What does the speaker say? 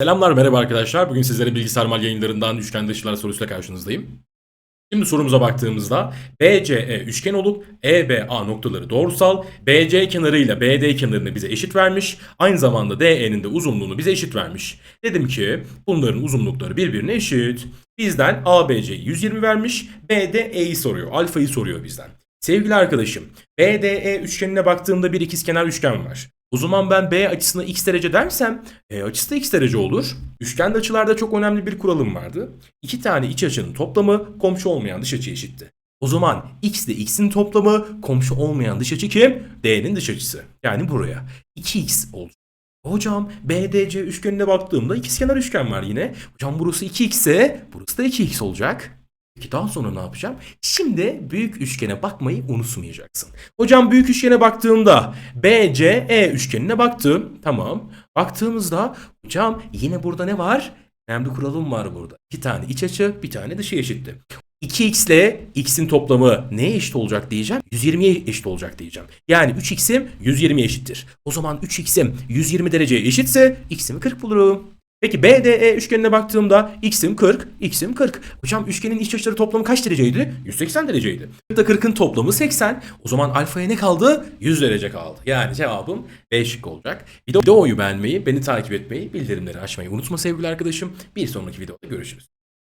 Selamlar merhaba arkadaşlar. Bugün sizlere bilgisayar mal yayınlarından üçgen dışılar sorusuyla karşınızdayım. Şimdi sorumuza baktığımızda BCE üçgen olup EBA noktaları doğrusal, BC kenarıyla BD kenarını bize eşit vermiş, aynı zamanda DE'nin de uzunluğunu bize eşit vermiş. Dedim ki bunların uzunlukları birbirine eşit. Bizden ABC'yi 120 vermiş, BDE'yi soruyor, alfayı soruyor bizden. Sevgili arkadaşım, BDE üçgenine baktığımda bir ikizkenar üçgen var. O zaman ben B açısına x derece dersem E açısı da x derece olur. Üçgende açılarda çok önemli bir kuralım vardı. İki tane iç açının toplamı komşu olmayan dış açı eşitti. O zaman x ile x'in toplamı komşu olmayan dış açı kim? D'nin dış açısı. Yani buraya. 2x olacak. Hocam BDC üçgenine baktığımda ikizkenar üçgen var yine. Hocam burası 2x ise burası da 2x olacak. Peki daha sonra ne yapacağım? Şimdi büyük üçgene bakmayı unutmayacaksın. Hocam büyük üçgene baktığımda BCE üçgenine baktım. Tamam. Baktığımızda hocam yine burada ne var? Önemli kuralım var burada. İki tane iç açı, bir tane dışı eşitti. 2x ile x'in toplamı neye eşit olacak diyeceğim? 120'ye eşit olacak diyeceğim. Yani 3x'im 120'ye eşittir. O zaman 3x'im 120 dereceye eşitse x'imi 40 bulurum. Peki BDE üçgenine baktığımda x'im 40, x'im 40. Hocam üçgenin iç açıları toplamı kaç dereceydi? 180 dereceydi. 40 ile 40'ın toplamı 80. O zaman alfaya ne kaldı? 100 derece kaldı. Yani cevabım B şık olacak. Video- Videoyu beğenmeyi, beni takip etmeyi, bildirimleri açmayı unutma sevgili arkadaşım. Bir sonraki videoda görüşürüz.